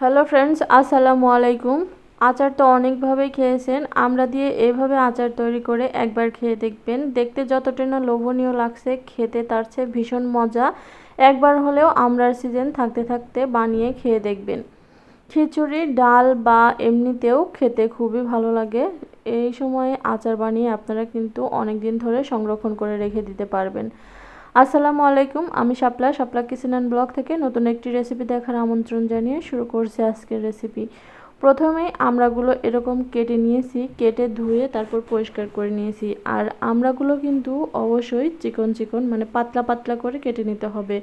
Hello friends আসসালামু আলাইকুম। আচার তো অনেকভাবেই খেয়েছেন, আমরা দিয়ে এভাবে আচার তৈরি করে একবার খেয়ে দেখবেন। দেখতে যতটা না লোভনীয় লাগছে, খেতে তার চেয়ে ভীষণ মজা। একবার হলেও আমরার সিজন থাকতে থাকতে বানিয়ে খেয়ে দেখবেন। খিচুড়ি, ডাল বা এমনিতেও খেতে খুবই ভালো লাগে। এই সময়ে আচার বানিয়ে আপনারা কিন্তু অনেক দিন ধরে সংরক্ষণ করে রেখে দিতে পারবেন। আসসালামু আলাইকুম, আমি Shapla. Shapla kitchen and blog থেকে নতুন একটি রেসিপি দেখার আমন্ত্রণ জানিয়ে শুরু করছি আজকের রেসিপি প্রথমে আমড়াগুলো এরকম কেটে নিয়েছি, কেটে ধুয়ে তারপর পরিষ্কার করে নিয়েছি। আর আমড়াগুলো কিন্তু অবশ্যই চিকন চিকন মানে পাতলা পাতলা করে কেটে নিতে হবে।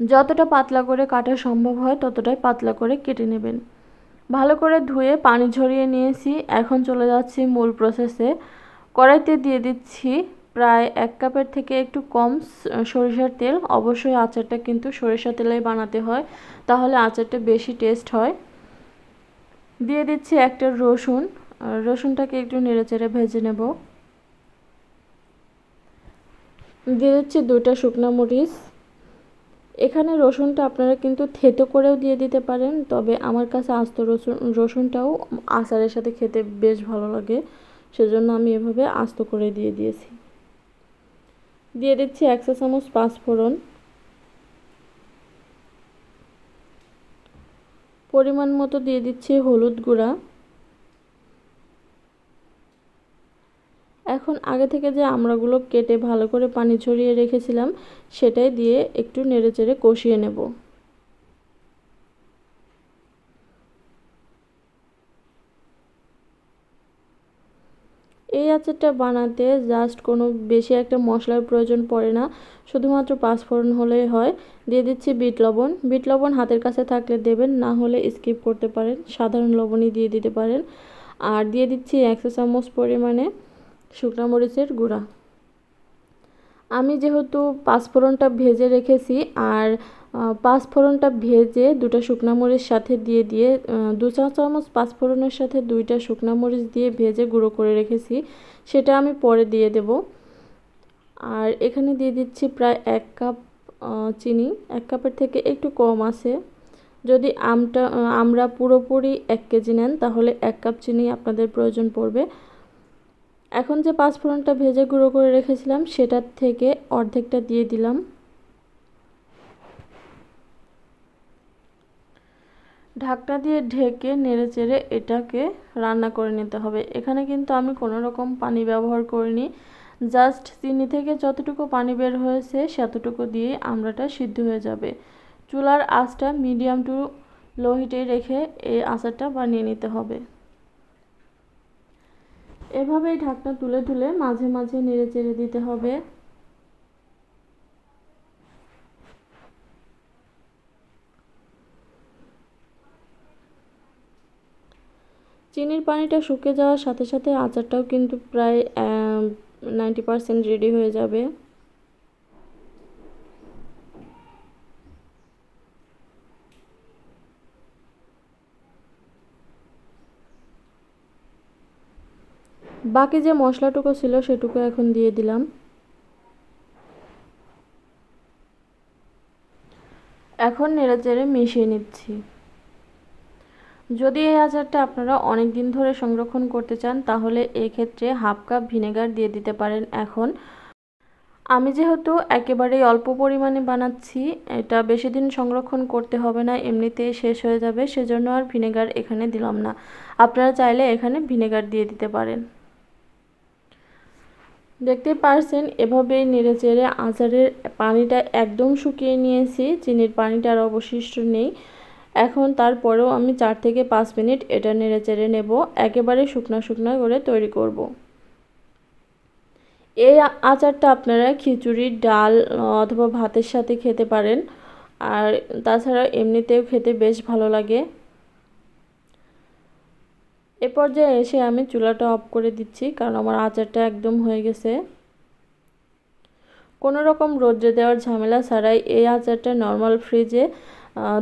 যতটা পাতলা করে কাটা সম্ভব হয়, ততটাই পাতলা করে কেটে নেবেন। ভালো করে ধুয়ে পানি ঝরিয়ে নিয়েছি। এখন চলে যাচ্ছি মূল প্রসেসে কড়াইতে দিয়ে দিচ্ছি প্রায় এক কাপের থেকে একটু কম সরিষার তেল। অবশ্যই আচারটা কিন্তু সরিষা তেলেই বানাতে হয়। তাহলে আচারটা বেশি টেস্ট হয়। দিয়ে দিচ্ছি একটা রসুন। রসুনটাকে একটু নেড়েচেড়ে ভেজে নেব। দিয়ে দিচ্ছি দুইটা শুকনো মরিচ। এখানে রসুনটা আপনারা কিন্তু থেতো করেও দিয়ে দিতে পারেন। তবে আমার কাছে আস্ত রসুন, রসুনটাও আচারের সাথে খেতে বেশ ভালো লাগে। সেজন্য আমি এভাবে আস্ত করে দিয়ে দিয়েছি। দিয়ে দিচ্ছি এক চা চামচ পাঁচফোড়ন। পরিমাণ মতো দিয়ে দিচ্ছি হলুদ গুঁড়া। এখন আগে থেকে যে আমড়াগুলো কেটে ভালো করে পানি ছড়িয়ে রেখেছিলাম, সেটাই দিয়ে একটু নেড়েচেড়ে কষিয়ে নেব। এই আচারটা বানাতে জাস্ট কোনো বেশি একটা মশলার প্রয়োজন পড়ে না। শুধুমাত্র পাঁচফোড়ন হলেই হয়। দিয়ে দিচ্ছি বিট লবণ। বিট লবণ হাতের কাছে থাকলে দেবেন, না হলে স্কিপ করতে পারেন। সাধারণ লবণই দিয়ে দিতে পারেন। আর দিয়ে দিচ্ছি একশো চামচ পরিমাণে শুকনা মরিচের গুঁড়া। আমি যেহেতু পাঁচফোড়নটা ভেজে রেখেছি আর পাঁচফোড়নটা ভেজে দুটো শুকনো মরিচ সাথে দিয়ে দিয়ে দু চা চামচ পাঁচফোড়নের সাথে দুইটা শুকনো মরিচ দিয়ে ভেজে গুঁড়ো করে রেখেছি, সেটা আমি পরে দিয়ে দেব। আর এখানে দিয়ে দিচ্ছি প্রায় এক কাপ চিনি, এক কাপের থেকে একটু কম আছে। যদি আমটা আমরা পুরোপুরি এক কেজি নেন, তাহলে এক কাপ চিনি আপনাদের প্রয়োজন পড়বে। এখন যে পাঁচফোড়নটা ভেজে গুঁড়ো করে রেখেছিলাম, সেটার থেকে অর্ধেকটা দিয়ে দিলাম। ঢাকনা দিয়ে ঢেকে নেড়ে চেড়ে এটাকে রান্না করে নিতে হবে। এখানে কিন্তু আমি কোনো রকম পানি ব্যবহার করিনি। জাস্ট চিনি থেকে যতটুকু পানি বের হয়েছে, সেতটুকু দিয়ে আমড়াটা সিদ্ধ হয়ে যাবে। চুলার আঁচটা মিডিয়াম টু লো হিটে রেখে এই আচারটা বানিয়ে নিতে হবে। এভাবেই ঢাকনা তুলে তুলে মাঝে মাঝে নেড়ে চেড়ে দিতে হবে। চিনির পানিটা শুকিয়ে যাওয়ার সাথে সাথে আচারটাও কিন্তু প্রায় নাইনটি পারসেন্ট রেডি হয়ে যাবে। বাকি যে মশলাটুকু ছিল সেটুকু এখন দিয়ে দিলাম। এখন নেড়েচেড়ে মিশিয়ে নিচ্ছি। যদি এই আচারটা আপনারা অনেক দিন ধরে সংরক্ষণ করতে চান, তাহলে এক্ষেত্রে হাফ কাপ ভিনেগার দিয়ে দিতে পারেন এখন। আমি যেহেতু একেবারেই অল্প পরিমাণে বানাচ্ছি, এটা বেশি দিন সংরক্ষণ করতে হবে না, এমনিতেই শেষ হয়ে যাবে, সেজন্য আর ভিনেগার এখানে দিলাম না। আপনারা চাইলে এখানে ভিনেগার দিয়ে দিতে পারেন। দেখতে পারছেন, এভাবেই নেড়ে চেড়ে আচারের পানিটা একদম শুকিয়ে নিয়েছি, চিনির পানিটা আর অবশিষ্ট নেই এখন তারপরেও আমি চার থেকে পাঁচ মিনিট এটা নেড়ে চেড়ে নেব, একেবারে শুকনো শুকনো করে তৈরি করব। এই আচারটা আপনারা খিচুড়ি, ডাল, অথবা ভাতের সাথে খেতে পারেন, আর তাছাড়া এমনিতেও খেতে বেশ ভালো লাগে এ পর্যায়ে এসে আমি চুলাটা অফ করে দিচ্ছি, কারণ আমার আচারটা একদম হয়ে গেছে। কোনো রকম রোদ্রে দেওয়ার ঝামেলা ছাড়াই এই আচারটা নর্মাল ফ্রিজে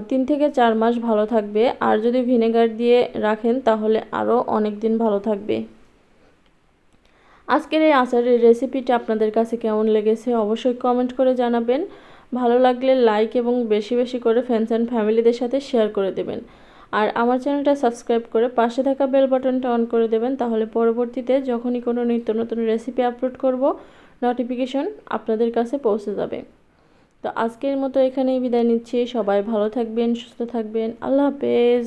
তিন থেকে চার মাস ভালো থাকবে। আর যদি ভিনেগার দিয়ে রাখেন, তাহলে আরও অনেক দিন ভালো থাকবে। আজকের এই আচারের রেসিপিটা আপনাদের কাছে কেমন লেগেছে অবশ্যই কমেন্ট করে জানাবেন। ভালো লাগলে লাইক এবং বেশি বেশি করে ফ্রেন্ডস অ্যান্ড ফ্যামিলিদের সাথে শেয়ার করে দেবেন। আর আমার চ্যানেলটা সাবস্ক্রাইব করে পাশে থাকা বেল বাটনটা অন করে দেবেন, তাহলে পরবর্তীতে যখনই কোনো নিত্য নতুন রেসিপি আপলোড করব নোটিফিকেশন আপনাদের কাছে পৌঁছে যাবে। তো আজকের মতো এখানেই বিদায় নিচ্ছি, সবাই ভালো থাকবেন, সুস্থ থাকবেন, আল্লাহ হাফেজ।